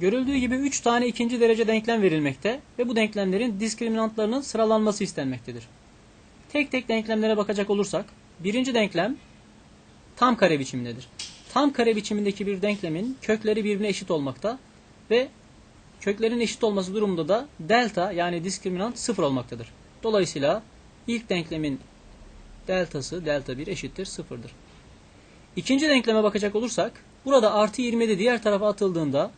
Görüldüğü gibi 3 tane ikinci derece denklem verilmekte ve bu denklemlerin diskriminantlarının sıralanması istenmektedir. Tek tek denklemlere bakacak olursak, birinci denklem tam kare biçimindedir. Tam kare biçimindeki bir denklemin kökleri birbirine eşit olmakta ve köklerin eşit olması durumunda da delta yani diskriminant sıfır olmaktadır. Dolayısıyla ilk denklemin deltası delta 1 eşittir sıfırdır. İkinci denkleme bakacak olursak burada artı 27 diğer tarafa atıldığında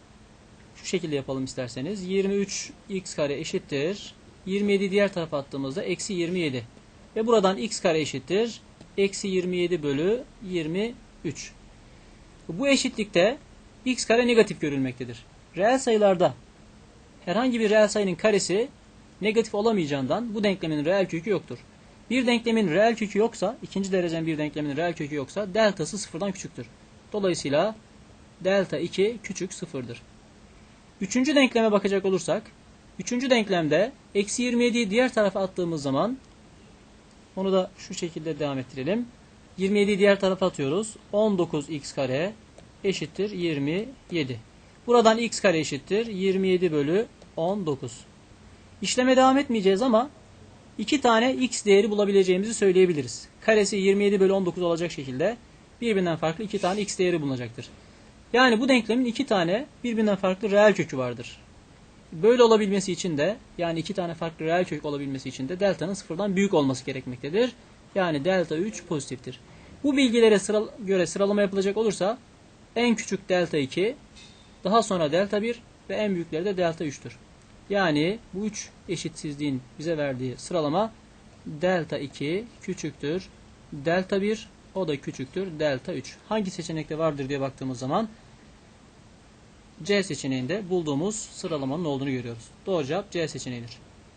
şu şekilde yapalım isterseniz. 23 x kare eşittir. 27 diğer tarafa attığımızda eksi 27. Ve buradan x kare eşittir. Eksi 27 bölü 23. Bu eşitlikte x kare negatif görülmektedir. Reel sayılarda herhangi bir reel sayının karesi negatif olamayacağından bu denklemin reel kökü yoktur. Bir denklemin reel kökü yoksa, ikinci derecen bir denklemin reel kökü yoksa deltası sıfırdan küçüktür. Dolayısıyla delta 2 küçük sıfırdır. Üçüncü denkleme bakacak olursak, üçüncü denklemde eksi 27'yi diğer tarafa attığımız zaman, onu da şu şekilde devam ettirelim. 27'yi diğer tarafa atıyoruz. 19x kare eşittir 27. Buradan x kare eşittir 27 bölü 19. İşleme devam etmeyeceğiz ama iki tane x değeri bulabileceğimizi söyleyebiliriz. Karesi 27 bölü 19 olacak şekilde birbirinden farklı iki tane x değeri bulunacaktır. Yani bu denklemin iki tane birbirinden farklı reel kökü vardır. Böyle olabilmesi için de yani iki tane farklı reel kök olabilmesi için de delta'nın sıfırdan büyük olması gerekmektedir. Yani delta 3 pozitiftir. Bu bilgilere sıra, göre sıralama yapılacak olursa en küçük delta 2, daha sonra delta 1 ve en büyükleri de delta 3'tür. Yani bu üç eşitsizliğin bize verdiği sıralama delta 2 küçüktür. Delta 1 o da küçüktür. Delta 3. Hangi seçenekte vardır diye baktığımız zaman C seçeneğinde bulduğumuz sıralamanın olduğunu görüyoruz. Doğru cevap C seçeneğidir.